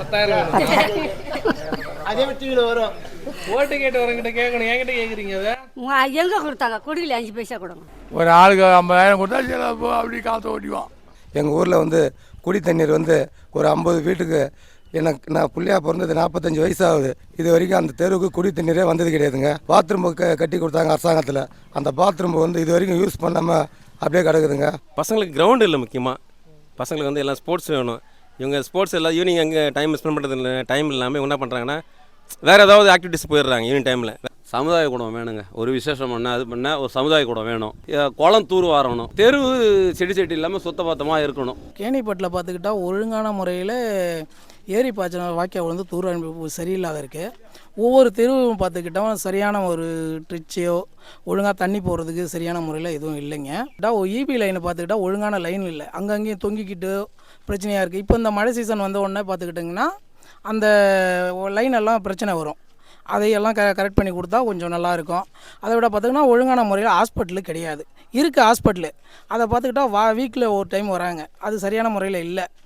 பத்தாயிரம். அதே மாதிரி டிவியில் வரும். ஓட்டு கேட்டு வரங்கிட்ட கேட்கணும். என்கிட்ட கேட்குறீங்க அதை? எங்கே கொடுத்தாங்க? குடியில் அஞ்சு பைசா கொடுங்க. ஒரு ஆளுக்கு ஐம்பதாயிரம் கொடுத்தா சரி அப்போ அப்படி காசை ஓட்டிவான் எங்கள் ஊரில் வந்து குடி தண்ணீர் வந்து ஒரு ஐம்பது வீட்டுக்கு எனக்கு நான் புள்ளையா பிறந்தது நாற்பத்தஞ்சு வயசு ஆகுது இது வரைக்கும் அந்த தெருவுக்கு குடி தண்ணீரே வந்தது கிடையாதுங்க. பாத்ரூம் க கட்டி கொடுத்தாங்க அரசாங்கத்தில். அந்த பாத்ரூம் வந்து இது வரைக்கும் யூஸ் பண்ணாமல் அப்படியே கிடக்குதுங்க. பசங்களுக்கு கிரவுண்ட் இல்லை முக்கியமாக பசங்களுக்கு வந்து எல்லாம் ஸ்போர்ட்ஸ் வேணும். இவங்க ஸ்போர்ட்ஸ் எல்லாம் ஈவினிங் அங்கே டைம் ஸ்பெண்ட் பண்ணுறது இல்லை டைம் இல்லாமல் என்ன பண்ணுறாங்கன்னா வேறு ஏதாவது ஆக்டிவிட்டிஸ் போயிடுறாங்க ஈவினிங் டைமில் சமுதாய கூடம் வேணுங்க. ஒரு விசேஷம் பண்ண அது பண்ண ஒரு சமுதாய கூடம் வேணும். குளம் தூர் வாரணும். தெரு செடி செடி இல்லாமல் சுத்தபத்தமாக இருக்கணும். கேணிப்பட்டில் பார்த்துக்கிட்டா ஒழுங்கான முறையில் ஏரி பாய்ச்சின வாய்க்கால் வந்து தூர் அமைப்பு சரியில்லாத இருக்குது ஒவ்வொரு தெருவும் பார்த்துக்கிட்டோம் சரியான ஒரு ட்ரிச்சையோ ஒழுங்காக தண்ணி போகிறதுக்கு சரியான முறையில் எதுவும் இல்லைங்க. டா இபி லைனை பார்த்துக்கிட்டா ஒழுங்கான லைன் இல்லை. அங்கங்கேயும் தொங்கிக்கிட்டு பிரச்சனையாக இருக்குது இப்போ இந்த மழை சீசன் வந்த உடனே பார்த்துக்கிட்டிங்கன்னா அந்த லைன் எல்லாம் பிரச்சனை வரும். அதையெல்லாம் க கரெக்ட் பண்ணி கொடுத்தா கொஞ்சம் நல்லாயிருக்கும் அதை விட பார்த்திங்கன்னா ஒழுங்கான முறையில் ஹாஸ்பிட்டலு கிடையாது. இருக்குது ஹாஸ்பிட்டலு அதை பார்த்துக்கிட்டா வா வீக்கில் ஒரு டைம் வராங்க. அது சரியான முறையில் இல்லை.